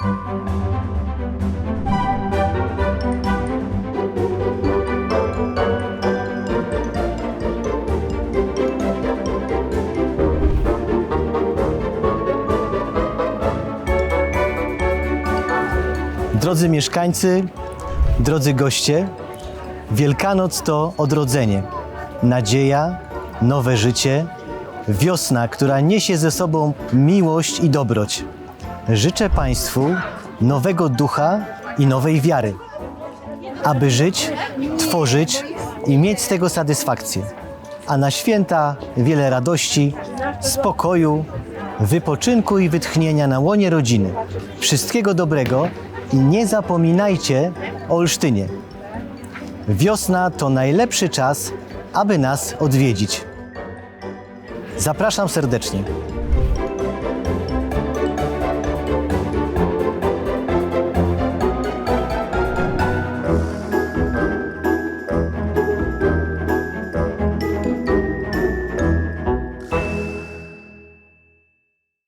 Drodzy mieszkańcy, drodzy goście, Wielkanoc to odrodzenie, nadzieja, nowe życie, wiosna, która niesie ze sobą miłość i dobroć. Życzę Państwu nowego ducha i nowej wiary, aby żyć, tworzyć i mieć z tego satysfakcję. A na święta wiele radości, spokoju, wypoczynku i wytchnienia na łonie rodziny. Wszystkiego dobrego i nie zapominajcie o Olsztynie. Wiosna to najlepszy czas, aby nas odwiedzić. Zapraszam serdecznie.